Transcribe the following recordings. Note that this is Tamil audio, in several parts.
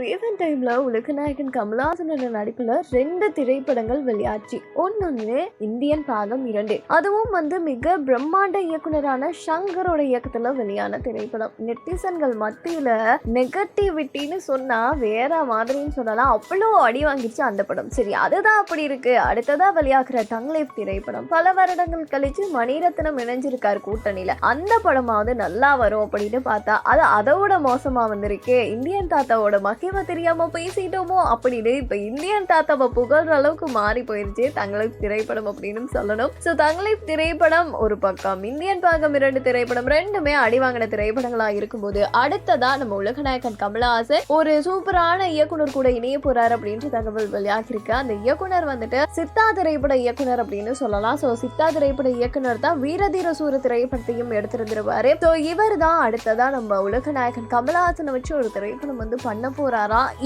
ரீசெண்ட் டைம்ல உலகநாயகன் கமலஹாசனோட நடிப்புல ரெண்டு திரைப்படங்கள் வெளியாச்சு. ஒன்னொன்னு இந்தியன் பாகம் இரண்டு. அதுவும் வந்து மிக பிரம்மாண்ட இயக்குனரான சங்கரோட இயக்கத்துல வெளியான திரைப்படம். நெட்டிசன்கள் மத்தியில நெகட்டிவிட்டின்னு சொன்னா வேற மாதிரின்னு சொல்லலாம். அவ்வளோ அடி வாங்கிடுச்சு அந்த படம். சரி அதுதான் அப்படி இருக்கு. அடுத்ததா வெளியாகிற தங்லேப் திரைப்படம். பல வருடங்கள் கழிச்சு மணிரத்னம் இணைஞ்சிருக்காரு கூட்டணியில. அந்த படமாவது நல்லா வரும் அப்படின்னு பார்த்தா அது அதோட மோசமா வந்திருக்கு. இந்தியன் தாத்தாவோட மகிமை தெரியாம பேசிட்டோமோ அப்படின்னு இப்ப இந்தியன் தாத்தாவை புகழ்ற அளவுக்கு மாறி போயிருச்சு தங்களை திரைப்படம் அப்படின்னு சொல்லணும். ஸோ தங்களை திரைப்படம் ஒரு பக்கம் இந்தியன் பாகம் இரண்டு திரைப்படம் ரெண்டுமே அடிவாங்கின திரைப்படங்களாக திரைப்படங்களா இருக்கும்போது அடுத்ததா நம்ம உலகநாயகன் கமலஹாசன் ஒரு சூப்பரான இயக்குனர் கூட இணைய போறாரு அப்படின்ற தகவல் வெளியாகிருக்கு அந்த இயக்குனர் வந்துட்டு சித்தா திரைப்பட இயக்குனர் அப்படின்னு சொல்லலாம். ஸோ சித்தா திரைப்பட இயக்குனர் தான் வீரதீர சூர திரைப்படத்தையும் எடுத்திருந்திருப்பாரு. ஸோ இவர் தான் அடுத்ததா நம்ம உலகநாயகன் கமலஹாசனை வச்சு ஒரு திரைப்படம் வந்து பண்ண போகிறார்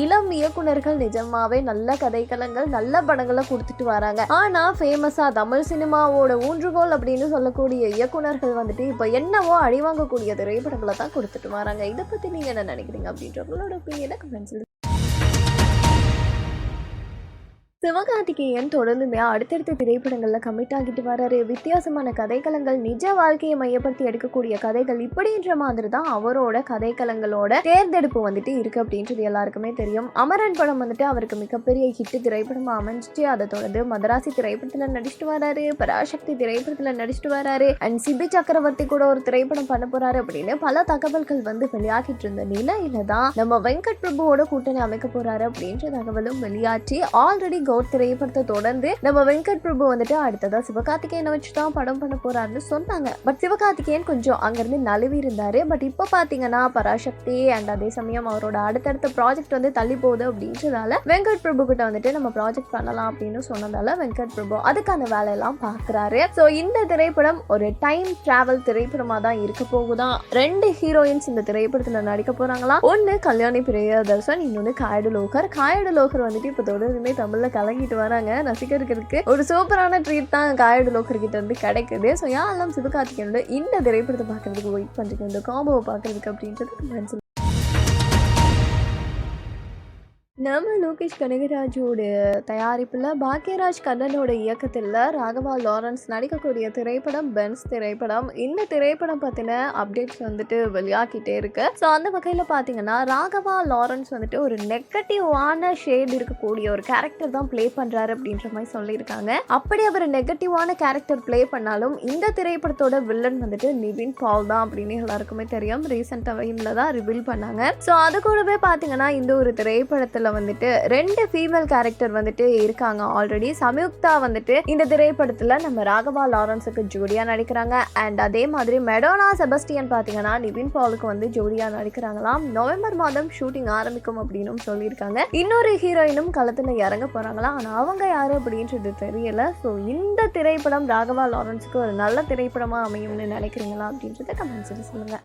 இளம் இயக்குனர்கள் நிஜமாவே நல்ல கதைக்களங்கள் நல்ல படங்களை கொடுத்துட்டு வராங்க. ஆனா ஃபேமஸா தமிழ் சினிமாவோட ஊன்றுகோல் அப்படின்னு சொல்லக்கூடிய இயக்குனர்கள் வந்துட்டு இப்போ என்னவோ அழிவாங்கக்கூடிய திரைப்படங்களை தான் கொடுத்துட்டு வராங்க. இதை பத்தி நீங்க என்ன நினைக்கிறீங்க அப்படின்ற உங்களோட ஒப்பீனியனை கமெண்ட்ஸ் சிவகார்த்திகேயன் தொடர்ந்துமே அடுத்தடுத்த திரைப்படங்களில் கமிட் ஆகிட்டு வராரு வித்தியாசமான கதைக்களங்கள் நிஜ வாழ்க்கையை மையப்படுத்தி எடுக்கக்கூடிய கதைகள் இப்படின்ற மாதிரி தான் அவரோட கதைக்களங்களோட தேர்ந்தெடுப்பு வந்துட்டு இருக்கு அப்படின்றது எல்லாருக்குமே தெரியும். அமரன் படம் வந்துட்டு அவருக்கு மிகப்பெரிய ஹிட் திரைப்படமாக அமைஞ்சிட்டு அதை தொடர்ந்து மதராசி திரைப்படத்தில் நடிச்சிட்டு வராரு பராசக்தி திரைப்படத்தில் நடிச்சிட்டு வராரு அண்ட் சிபி சக்கரவர்த்தி கூட ஒரு திரைப்படம் பண்ண போறாரு அப்படின்னு பல தகவல்கள் வந்து வெளியாகிட்டு இருந்த நிலையில தான் நம்ம வெங்கட் பிரபுவோட கூட்டணி அமைக்க போறாரு அப்படின்ற தகவலும் வெளியாற்றி ஆல்ரெடி கௌட் திரைப்படத்தை தொடர்ந்து நம்ம வெங்கட் பிரபு வந்துட்டு அடுத்ததா சிவகார்த்திகேயனை வச்சு தான் படம் பண்ண போறாருன்னு சொன்னாங்க. பட் சிவகார்த்திகேயன் கொஞ்சம் அங்கிருந்து நழுவி இருந்தாரு. பட் இப்போ பாத்தீங்கன்னா பராசக்தி அண்ட் அதே சமயம் அவரோட அடுத்தடுத்த ப்ராஜெக்ட் வந்து தள்ளி போகுது அப்படின்றதால வெங்கட் பிரபு கிட்ட வந்துட்டு நம்ம ப்ராஜெக்ட் பண்ணலாம் அப்படின்னு சொன்னதால வெங்கட் பிரபு அதுக்கான வேலையெல்லாம் பாக்குறாரு. ஸோ இந்த திரைப்படம் ஒரு டைம் டிராவல் திரைப்படமா தான் இருக்க போகுதான் ரெண்டு ஹீரோயின்ஸ் இந்த திரைப்படத்துல நடிக்க போறாங்களா? ஒன்னு கல்யாணி பிரியதர்சன் இன்னொன்னு காயடு லோகர் காயடு லோகர் வந்துட்டு இப்போ தொடர்ந்துமே தமிழ்ல கலங்கிட்டு வராங்க. ரசிகர்களுக்கு ஒரு சூப்பரான ட்ரீட் தான் காயடு லோக்கர் கிட்ட இருந்து கிடைக்குது. ஸோ யாரெல்லாம் சிவகார்த்திகேயனோட இந்த திரைப்படத்தை பார்க்கறதுக்கு வெயிட் பண்ணுறதுக்கு இந்த காம்போவை பார்க்கறதுக்கு அப்படின்றது நம்ம லோகேஷ் கனகராஜோட தயாரிப்பில் பாக்யராஜ் கண்ணனோட இயக்கத்தில் ராகவா லாரன்ஸ் நடிக்கக்கூடிய திரைப்படம் பென்ஸ் திரைப்படம். இந்த திரைப்படம் பற்றின அப்டேட்ஸ் வந்துட்டு வெளியாகிட்டே இருக்கு. ஸோ அந்த வகையில் பார்த்தீங்கன்னா ராகவா லாரன்ஸ் வந்துட்டு ஒரு நெகட்டிவான ஷேட் இருக்கக்கூடிய ஒரு கேரக்டர் தான் ப்ளே பண்ணுறாரு அப்படின்ற மாதிரி சொல்லியிருக்காங்க. அப்படி அவர் நெகட்டிவான கேரக்டர் ப்ளே பண்ணாலும் இந்த திரைப்படத்தோட வில்லன் வந்துட்டு நிவின் பால் தான் அப்படின்னு எல்லாருக்குமே தெரியும். ரீசெண்ட் டைமில் தான் ரிவீல் பண்ணாங்க. ஸோ அது கூடவே பார்த்தீங்கன்னா இந்த ஒரு திரைப்படத்தில் வந்துட்டு ரெண்டு ஃபீமேல் கேரக்டர் வந்துட்டு இருக்காங்க ஆல்ரெடி சம்யுக்தா வந்துட்டு இந்த திரைப்படத்தில் நம்ம ராகவா லாரன்ஸுக்கு ஜோடியாக நடிக்கிறாங்க. அண்ட் அதே மாதிரி மெடோனா செபஸ்டியன் பார்த்தீங்கன்னா நிவின் பாலுக்கு வந்து ஜோடியாக நடிக்கிறாங்களாம். நவம்பர் மாதம் ஷூட்டிங் ஆரம்பிக்கும் அப்படின்னு சொல்லியிருக்காங்க. இன்னொரு ஹீரோயினும் களத்தில் இறங்க போகிறாங்களா ஆனால் அவங்க யார் அப்படின்றது தெரியல. ஸோ இந்த திரைப்படம் ராகவா லாரன்ஸுக்கு ஒரு நல்ல திரைப்படமாக அமையும்னு நினைக்கிறீங்களா அப்படின்றத கமெண்ட்ஸில் சொல்லுங்கள்